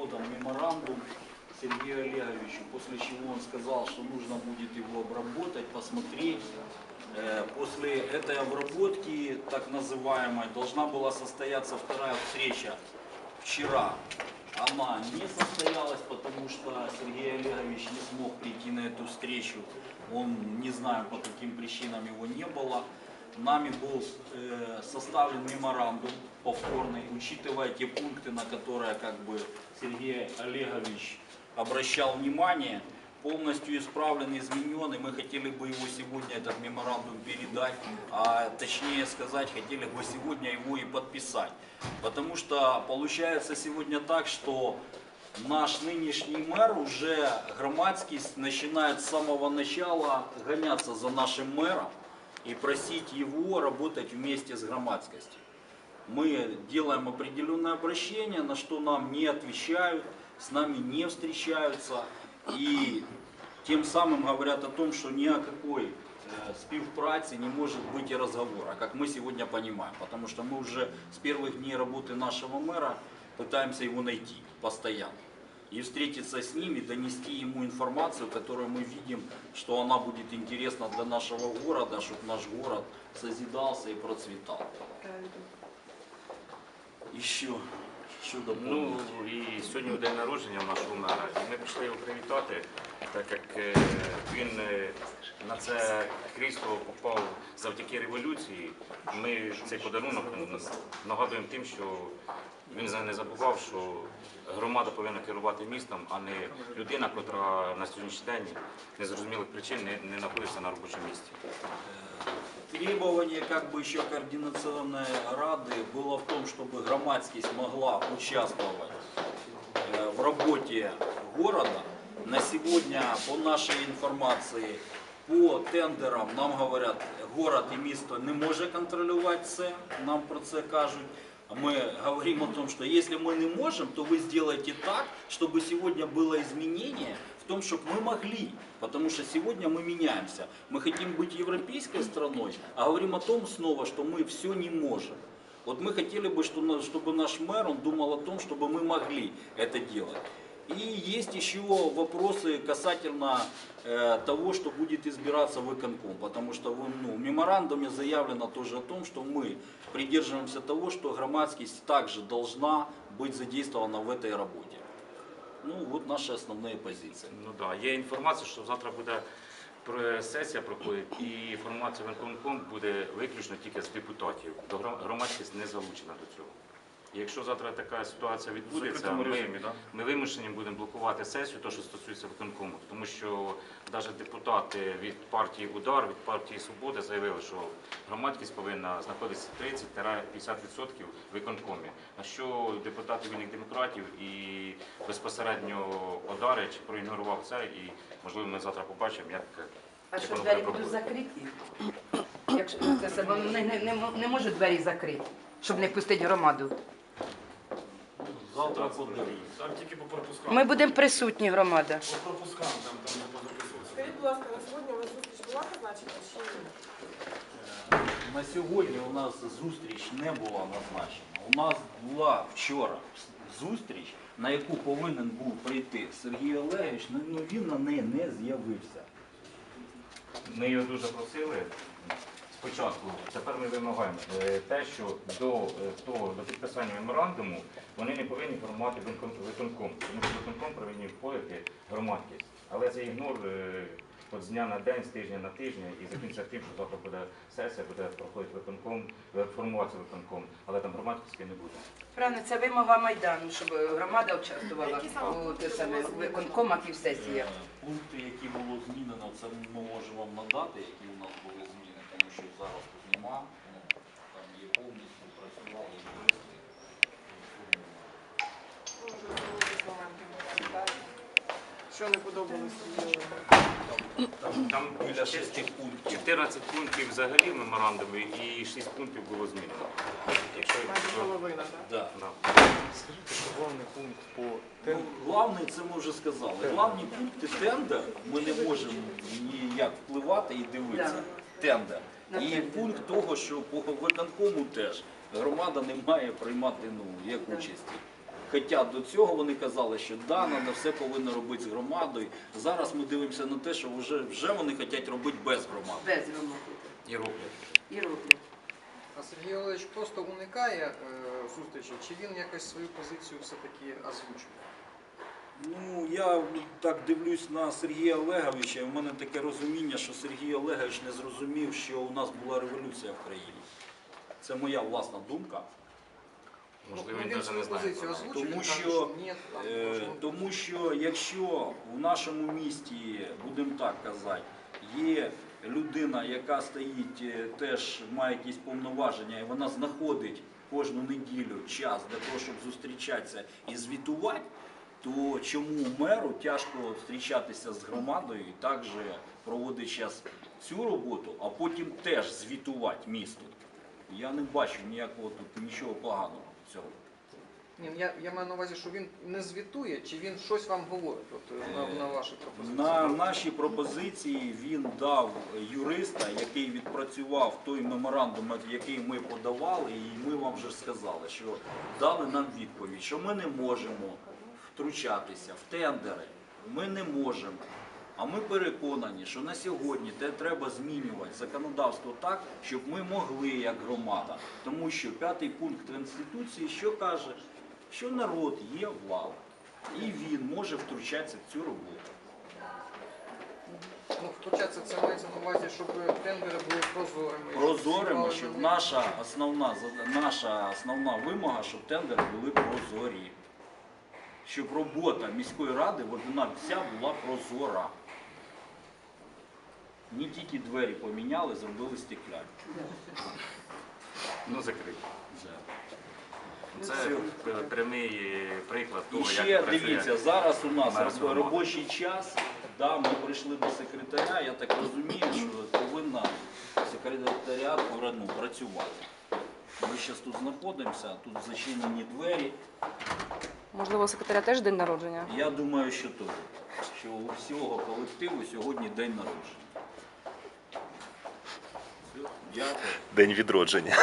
подан меморандум Сергею Олеговичу, после чего он сказал, что нужно будет его обработать, посмотреть. Э, После этой обработки, так называемой, должна была состояться вторая встреча вчера. Она не состоялась, потому что Сергей Олегович не смог прийти на эту встречу. Он, не знаю по каким причинам его не было. Нами был э, составлен меморандум повторный, учитывая те пункты, на которые как бы Сергей Олегович обращал внимание, полностью исправлен, изменен, и мы хотели бы его сегодня, этот меморандум, передать, а точнее сказать, хотели бы сегодня его и подписать. Потому что получается сегодня так, что наш нынешний мэр уже громадский начинает с самого начала гоняться за нашим мэром и просить его работать вместе с громадскостью. Мы делаем определенное обращение, на что нам не отвечают, с нами не встречаются и тем самым говорят о том, что ни о какой э, співпраці не может быть и разговора, как мы сегодня понимаем. Потому что мы уже с первых дней работы нашего мэра пытаемся его найти постоянно. И встретиться с ним и донести ему информацию, которую мы видим, что она будет интересна для нашего города, чтобы наш город созидался и процветал. Еще, що? Ну і сьогодні день народження в нашого мера. І ми прийшли його так як е, він е, на це крісло попав завдяки революції. Ми цей подарунок ну, нагадуємо тим, що він за- не забував, що громада повинна керувати містом, а не людина, яка на сьогоднішній день незрозумілих причин не, не знаходиться на робочому місці. Требование как бы еще координационной рады было в том, чтобы громадскость могла участвовать э, в работе города. На сегодня, по нашей информации, по тендерам нам говорят, город и місто не може контролювати це, нам про це кажуть. Мы говорим о том, что если мы не можем, то вы сделайте так, чтобы сегодня было изменение в том, чтобы мы могли. Потому что сегодня мы меняемся. Мы хотим быть европейской страной, а говорим о том снова, что мы все не можем. Вот мы хотели бы, что на- чтобы наш мэр он думал о том, чтобы мы могли это делать. И есть еще вопросы касательно э, того, что будет избираться выконком. Потому что в, ну, в меморандуме заявлено тоже о том, что мы придерживаемся того, что громадскость также должна быть задействована в этой работе. Ну, вот наши основные позиции. Ну да, є інформація, що завтра буде про- сесія проходить, і інформація виконком буде виключно тільки з депутатів. До гром- громадськість не залучена до цього. Якщо завтра така ситуація відбудеться, ми, режимі, да? ми вимушені будемо блокувати сесію, то що стосується виконкому, тому що навіть депутати від партії Удар, від партії Свобода заявили, що громадськість повинна знаходитися 30-50% в виконкомі. На що депутати вільних демократів і безпосередньо Одарич проігнорував це, і можливо ми завтра побачимо, як А як що двері будуть закриті? Якщо це себе не, не, не, не можуть двері закрити, щоб не пустити громаду. Завтра подивимось. Там тільки по пропускам. Ми будемо присутні, громада. По пропускам там, там не позаписуватися. Скажіть, будь ласка, на сьогодні у вас зустріч була назначена чи ні? На сьогодні у нас зустріч не була назначена. У нас була вчора зустріч, на яку повинен був прийти Сергій Олегович, ну ну, він на неї не з'явився. Ми його дуже просили спочатку. Тепер ми вимагаємо е, те, що до е, того до підписання меморандуму вони не повинні формувати викон- виконком, тому що виконком повинні входити громадськість. Але це ігнор е, от з дня на день, з тижня на тиждень і закінчиться тим, що завтра буде сесія, буде проходити виконком, формуватися виконком, але там громадськості не буде. Правильно, це вимога Майдану, щоб громада участвувала у виконкомах і в сесіях. Пункти, які було змінено, це ми можемо вам надати, які у нас були тому що зараз тут нема. Ну, Там є повністю працювали юристи. Ну. Що не подобалось Сергію? Там, Біля шести пунктів. 14 пунктів взагалі в меморандумі і 6 пунктів було змінено. Якщо Майже половина, так? Да. Да. Скажіть, що головний пункт по Ну, главний, це ми вже сказали. Главні пункти тендер ми не можемо ніяк впливати і дивитися. Тендер. І пункт того, що по виконкому теж громада не має приймати ну, як участі. Хоча до цього вони казали, що да, треба все повинно робити з громадою. Зараз ми дивимося на те, що вже, вже вони хочуть робити без громади. Без громади. І роблять. І роблять. А Сергій Олегович просто уникає е, зустрічі, чи він якось свою позицію все-таки озвучує? Ну, я так дивлюсь на Сергія Олеговича, і в мене таке розуміння, що Сергій Олегович не зрозумів, що у нас була революція в країні. Це моя власна думка. Можливо, Ну, він навіть не знає. про неї. Тому що, Е, Тому що якщо в нашому місті, будемо так казати, є людина, яка стоїть, е, теж має якісь повноваження, і вона знаходить кожну неділю час для того, щоб зустрічатися і звітувати, то чому меру тяжко зустрічатися з громадою і також проводить зараз цю роботу, а потім теж звітувати місту? Я не бачу ніякого тут нічого поганого в цьому. Ні, я, я маю на увазі, що він не звітує, чи він щось вам говорить от, е, на, на ваші пропозиції? На наші пропозиції він дав юриста, який відпрацював той меморандум, який ми подавали, і ми вам вже сказали, що дали нам відповідь, що ми не можемо втручатися в тендери. Ми не можемо. А ми переконані, що на сьогодні те треба змінювати законодавство так, щоб ми могли як громада. Тому що п'ятий пункт Конституції що каже, що народ є влада. І він може втручатися в цю роботу. Ну, втручатися це мається на увазі, щоб тендери були прозорими. всі щоб наша основна, наша основна вимога, щоб тендери були прозорі. Щоб робота міської ради вона вся була прозора. Не тільки двері поміняли, зробили стекляні. Ну, закрито. Це прямий приклад І того, ще як працює. дивіться, зараз у нас робочий час. Да, ми прийшли до секретаря. Я так розумію, що повинна секретаріат ну, працювати. Ми зараз тут знаходимося, тут зачинені двері. Можливо, у секретаря теж день народження. Я думаю, що то, що у всього колективу сьогодні день народження. Все, Дякую. День відродження.